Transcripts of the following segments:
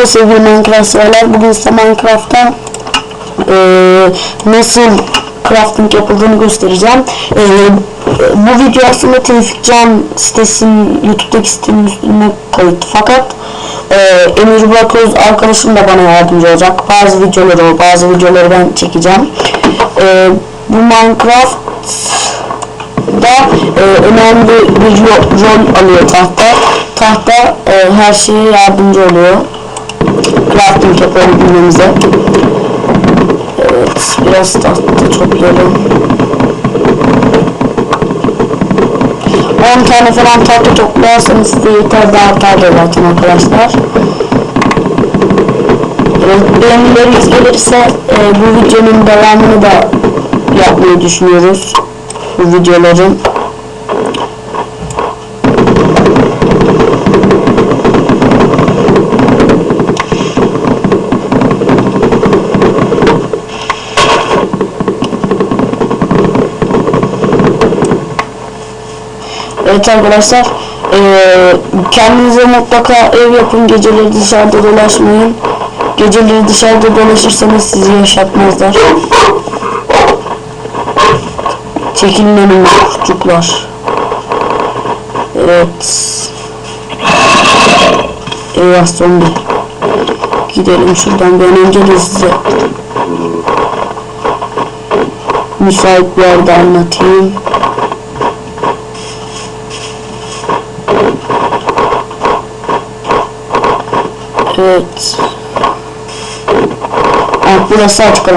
Merhaba sevgili Minecraft severler. Bugün size Minecraft'ta eee nasıl crafting yapıldığını göstereceğim. Eee, bu video aslında Tevfik Can sitesinin YouTube'daki sitenin üstüne kayıt. Fakat eee Emir Bakoz arkadaşım da bana yardımcı olacak. Bazı videoları bazı videoları ben çekeceğim. Eee, bu Minecraft da e, önemli bir ro- rol alıyor tahta. Tahta e, her şeye yardımcı oluyor. Crafting yapabilmemize. Evet, biraz tahta toplayalım. 10 tane falan tahta toplarsanız size yeter daha artar da zaten arkadaşlar. Beğenileriniz gelirse e, bu videonun devamını da yapmayı düşünüyoruz bu videoların. Evet arkadaşlar eee, kendinize mutlaka ev yapın geceleri dışarıda dolaşmayın geceleri dışarıda dolaşırsanız sizi yaşatmazlar Çekilin önüme çocuklar. Evet. Eyvah zombi. Gidelim şuradan ben önce de size müsait bir yerde anlatayım. Evet. Evet, burası açık.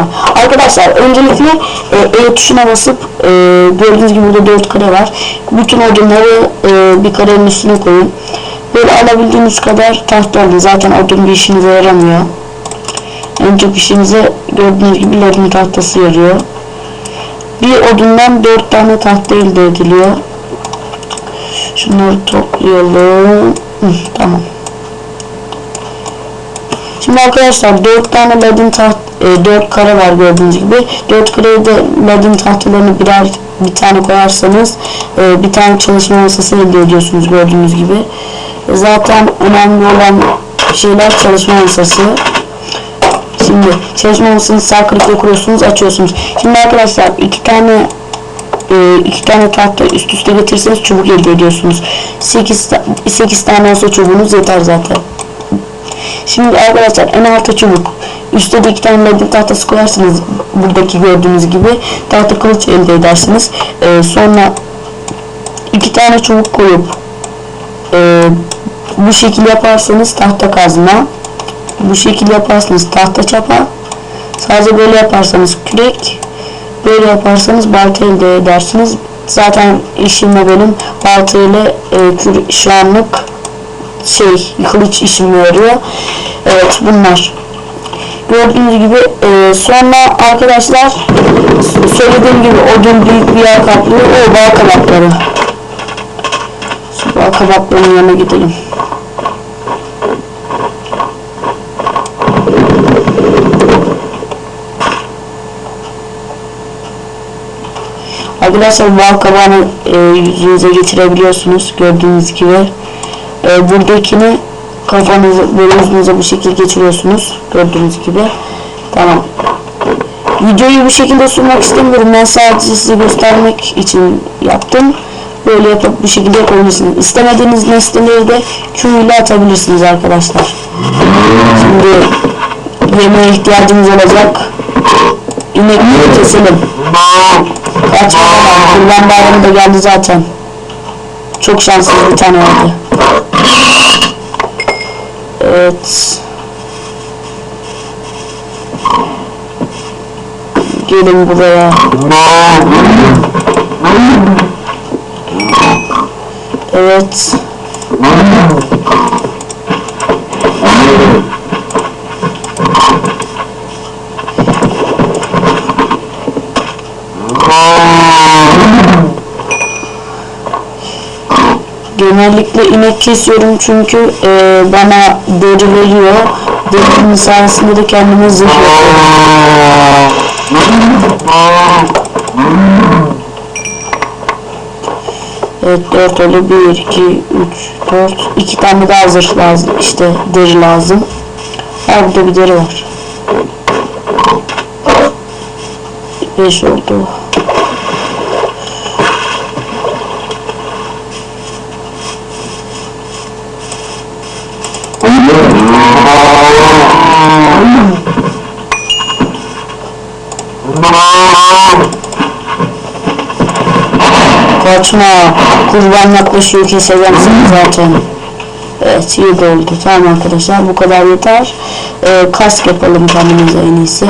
Arkadaşlar öncelikle e, E tuşuna basıp e, gördüğünüz gibi burada 4 kare var. Bütün odunları e, bir karenin üstüne koyun. Böyle alabildiğiniz kadar tahta alın. Zaten odun bir işinize yaramıyor. En çok işinize gördüğünüz gibi ladin tahtası yarıyor. Bir odundan 4 tane tahta elde ediliyor. Şunları toplayalım. Hı, tamam. Şimdi arkadaşlar 4 tane ladin taht e, 4 kare var gördüğünüz gibi. 4 kareye de ladin tahtalarını birer bir tane koyarsanız e, bir tane çalışma masası elde ediyorsunuz gördüğünüz gibi. E, zaten önemli olan şeyler çalışma masası. Şimdi çalışma masasını sağ klikle kuruyorsunuz, açıyorsunuz. Şimdi arkadaşlar iki tane e, iki tane tahta üst üste getirirseniz çubuk elde ediyorsunuz. 8 8 tane olsa çubuğunuz yeter zaten. Şimdi arkadaşlar en alta çubuk. Üstte de iki tane ladin tahtası koyarsınız. Buradaki gördüğünüz gibi tahta kılıç elde edersiniz. Ee, sonra iki tane çubuk koyup e, bu şekil yaparsanız tahta kazma. Bu şekil yaparsanız tahta çapa. Sadece böyle yaparsanız kürek. Böyle yaparsanız balta elde edersiniz. Zaten işimle benim balta ile e, şu anlık şey kılıç işime yarıyor. Evet bunlar. Gördüğünüz gibi e, sonra arkadaşlar söylediğim gibi odun büyük bir yer kaplıyor. O bal kabakları. Bal kabaklarının yanına gidelim. Arkadaşlar bal kabağını e, yüzünüze getirebiliyorsunuz gördüğünüz gibi. E, buradakini kafanızı böyle yüzünüze bu şekilde geçiriyorsunuz gördüğünüz gibi. Tamam. Videoyu bu şekilde sunmak istemiyorum. Ben sadece size göstermek için yaptım. Böyle yapıp bu şekilde yapabilirsiniz. İstemediğiniz nesneleri de Q ile atabilirsiniz arkadaşlar. Şimdi yemeğe ihtiyacımız olacak. İnekleri keselim. Kaç Kurban bayramı da geldi zaten. Çok şanssız bir tane vardı. Evet. Gelin buraya. Evet. Genellikle inek kesiyorum çünkü e, bana deri veriyor. Derinin sayesinde de kendime zırh. Evet 4 oldu 1 2 3 4 2 tane daha zırh lazım işte deri lazım. Ha burada bir deri var. 5 oldu. Kaçma. Kurban yaklaşıyor keseceğim seni zaten. Evet iyi oldu. Tamam arkadaşlar bu kadar yeter. Ee, kask yapalım kendimize en iyisi.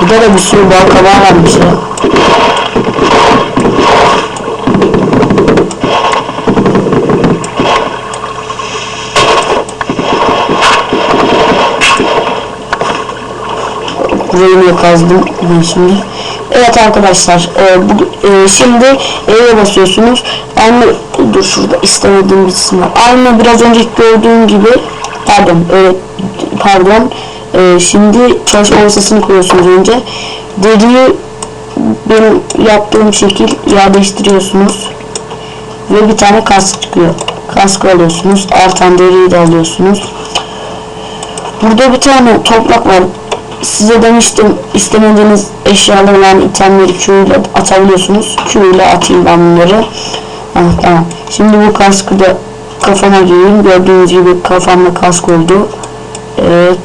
Burada da bir sürü bal kabağı varmış ya. Burayı niye kazdım ben şimdi. Evet arkadaşlar e, bu, e, şimdi E'ye basıyorsunuz. Aynı dur şurada istemediğim bir isim. Aynı biraz önceki gördüğüm gibi pardon evet pardon e, şimdi çalışma masasını kuruyorsunuz önce. Deriyi benim yaptığım şekil yerleştiriyorsunuz. Ve bir tane kask çıkıyor. Kask alıyorsunuz. Artan deriyi de alıyorsunuz. Burada bir tane toprak var. Size demiştim istemediğiniz eşyaları yani itemleri Q ile atabiliyorsunuz. Q ile atayım ben bunları. Ha, tamam. Şimdi bu kaskı da kafama giyeyim. Gördüğünüz gibi kafamda kask oldu. Evet.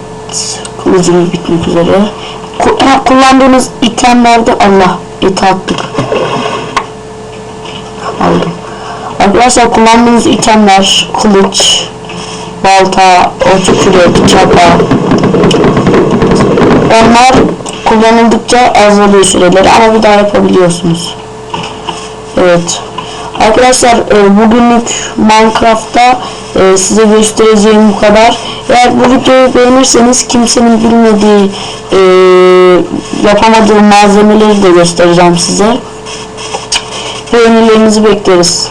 Kılıcımız bitmek üzere. Kullandığınız itemlerde Allah eti. Aldım. Arkadaşlar kullandığınız itemler kılıç, balta, orta kürek, çapa, onlar kullanıldıkça azalıyor süreleri ama bir daha yapabiliyorsunuz. Evet. Arkadaşlar e, bugünlük Minecraft'ta e, size göstereceğim bu kadar. Eğer bu videoyu beğenirseniz kimsenin bilmediği e, yapamadığı malzemeleri de göstereceğim size. Beğenilerinizi bekleriz.